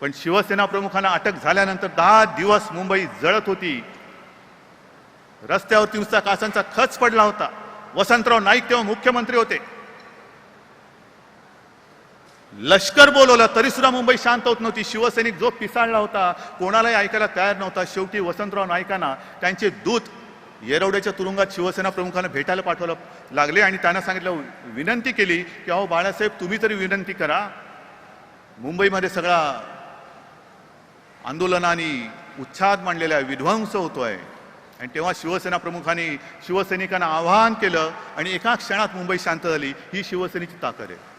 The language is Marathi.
पण शिवसेना प्रमुखांना अटक झाल्यानंतर दहा दिवस मुंबई जळत होती. रस्त्यावरती नुसता कासांचा खच पडला होता. वसंतराव नाईक तेव्हा मुख्यमंत्री होते. लष्कर बोलवलं तरी सुद्धा मुंबई शांत होत नव्हती. शिवसैनिक जो पिसाळला होता कोणालाही ऐकायला तयार नव्हता. शेवटी वसंतराव नाईकांना त्यांचे दूत येरवड्याच्या तुरुंगात शिवसेना प्रमुखांना भेटायला पाठवलं लागले आणि त्यांना सांगितलं विनंती केली की अहो बाळासाहेब तुम्ही तरी विनंती करा. मुंबईमध्ये सगळा आंदोलनाने उच्छाद मांडलेला आहे विध्वंस आहे आणि तेव्हा शिवसेना प्रमुखांनी शिवसैनिकांना आवाहन केलं आणि एका क्षणात मुंबई शांत झाली. ही शिवसेनेची ताकद आहे.